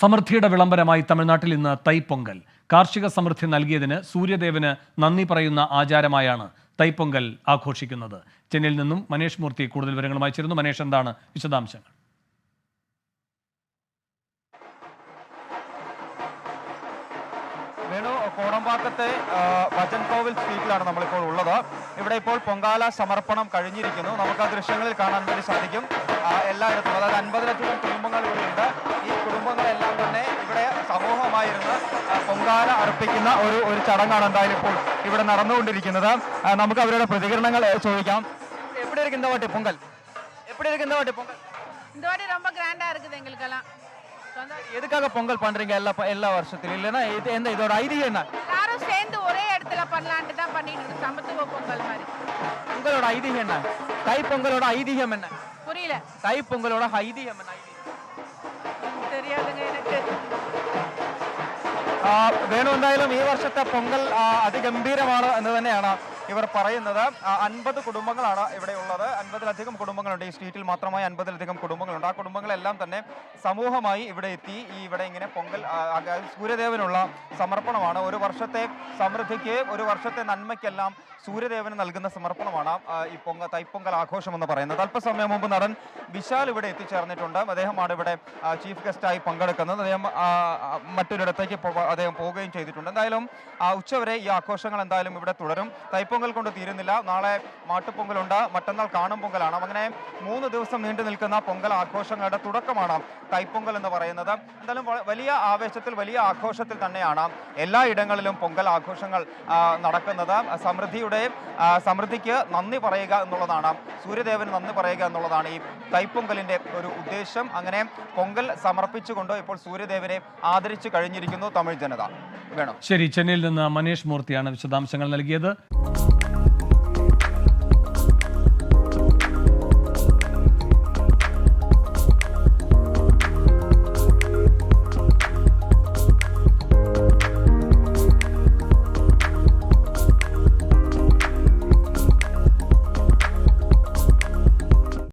സമൃദ്ധിയുടെ വിളംബരമായി തമിഴ്നാട്ടിൽ ഇന്ന് തൈപ്പൊങ്കൽ. കാർഷിക സമൃദ്ധി നൽകിയതിന് സൂര്യദേവന് നന്ദി പറയുന്ന ആചാരമായാണ് തൈപ്പൊങ്കൽ ആഘോഷിക്കുന്നത്. ചെന്നൈയിൽ നിന്നും മനേഷ് മൂർത്തി കൂടുതൽ വിവരങ്ങളുമായി ചേരുന്നു. മനേഷ് എന്താണ് വിശദാംശങ്ങൾ? വേണു കോടമ്പാക്കത്തെ ഭജൻ കോവിൽ സ്ട്രീറ്റിലാണ് നമ്മളിപ്പോൾ ഉള്ളത്. ഇവിടെ ഇപ്പോൾ പൊങ്കാല സമർപ്പണം കഴിഞ്ഞിരിക്കുന്നു. നമുക്ക് ആ ദൃശ്യങ്ങളിൽ കാണാൻ വേണ്ടി സാധിക്കും. എല്ലായിടത്തും പൊങ്കാല അർപ്പിക്കുന്ന ഒരു ഒരു ചടങ്ങാണ് എന്തായാലും ഇപ്പോൾ ഇവിടെ നടന്നുകൊണ്ടിരിക്കുന്നത് ആ, നമുക്ക് അവരുടെ പ്രതികരണങ്ങൾ ഏ, ചോദിക്കാം എവിടെ ഇരിക്കുന്ന വാട്ടി പൊങ്കൽ എവിടെ ഇരിക്കുന്ന വാട്ടി പൊങ്കൽ இந்த வாட்டி ரொம்ப கிராண்டா இருக்குது எங்களுக்கெல்லாம் சொந்த- எதுக்காக பொங்கல் பண்றீங்க எல்லா எல்லா வருஷத்திலும் இல்லைன்னா இது எந்த இதோட ஐதீகம் என்ன எல்லாரும் சேர்ந்து ஒரே இடத்துல பண்ணலான்ட்டு தான் பண்ணிட்டு இருக்கோம் சமத்துவ பொங்கல் மாதிரி உங்களோட ஐதீகம் என்ன தை பொங்கலோட ஐதீகம் என்ன புரியல தை பொங்கலோட ஐதீகம் என்ன വേണു എന്തായാലും ഈ വർഷത്തെ പൊങ്കൽ അതിഗംഭീരമാണ് എന്ന് തന്നെയാണ് ഇവർ പറയുന്നത്. അൻപത് കുടുംബങ്ങളാണ് ഇവിടെ ഉള്ളത്. അൻപതിലധികം കുടുംബങ്ങളുണ്ട്. ഈ സ്ട്രീറ്റിൽ മാത്രമായി അൻപതിലധികം കുടുംബങ്ങളുണ്ട്. ആ കുടുംബങ്ങളെല്ലാം തന്നെ സമൂഹമായി ഇവിടെ എത്തി. ഈ ഇവിടെ ഇങ്ങനെ പൊങ്കൽ സൂര്യദേവനുള്ള സമർപ്പണമാണ് ഒരു വർഷത്തെ സമൃദ്ധിക്ക് ഒരു വർഷത്തെ നന്മയ്ക്കെല്ലാം സൂര്യദേവന് നൽകുന്ന സമർപ്പണമാണ് ഈ പൊങ്ക തൈപ്പൊങ്കൽ ആഘോഷം എന്ന് പറയുന്നത്. അല്പസമയം മുമ്പ് നടൻ വിശാൽ ഇവിടെ എത്തിച്ചേർന്നിട്ടുണ്ട്. അദ്ദേഹമാണ് ഇവിടെ ചീഫ് ഗസ്റ്റായി പങ്കെടുക്കുന്നത്. അദ്ദേഹം മറ്റൊരിടത്തേക്ക് അദ്ദേഹം പോവുകയും ചെയ്തിട്ടുണ്ട്. എന്തായാലും ഉച്ചവരെ ഈ ആഘോഷങ്ങൾ എന്തായാലും ഇവിടെ തുടരും. തൈപ്പൊങ്കൽ കൊണ്ട് തീരുന്നില്ല. നാളെ മാട്ടുപൊങ്കലുണ്ട്. മറ്റന്നാൾ കാണും പൊങ്കലാണ്. അങ്ങനെ മൂന്ന് ദിവസം നീണ്ടു നിൽക്കുന്ന പൊങ്കൽ ആഘോഷങ്ങളുടെ തുടക്കമാണ് തൈപ്പൊങ്കൽ എന്ന് പറയുന്നത്. എന്തായാലും വലിയ ആവേശത്തിൽ വലിയ ആഘോഷത്തിൽ തന്നെയാണ്. എല്ലാ ഇടങ്ങളിലും പൊങ്കൽ ആഘോഷങ്ങൾ നടക്കുന്നത്. സമൃദ്ധിയുടെ സമൃദ്ധിക്ക് നന്ദി പറയുക എന്നുള്ളതാണ്. സൂര്യദേവന് നന്ദി പറയുക എന്നുള്ളതാണ് ഈ തൈപ്പൊങ്കലിന്റെ ഒരു ഉദ്ദേശം. അങ്ങനെ പൊങ്കൽ സമർപ്പിച്ചുകൊണ്ട് ഇപ്പോൾ സൂര്യദേവനെ ആദരിച്ചു കഴിഞ്ഞിരിക്കുന്നു തമിഴ് ജനത. വേണം? ശരി ചെന്നൈയിൽ നിന്ന് മനേഷ് മൂർത്തിയാണ് വിശദാംശങ്ങൾ നൽകിയത്.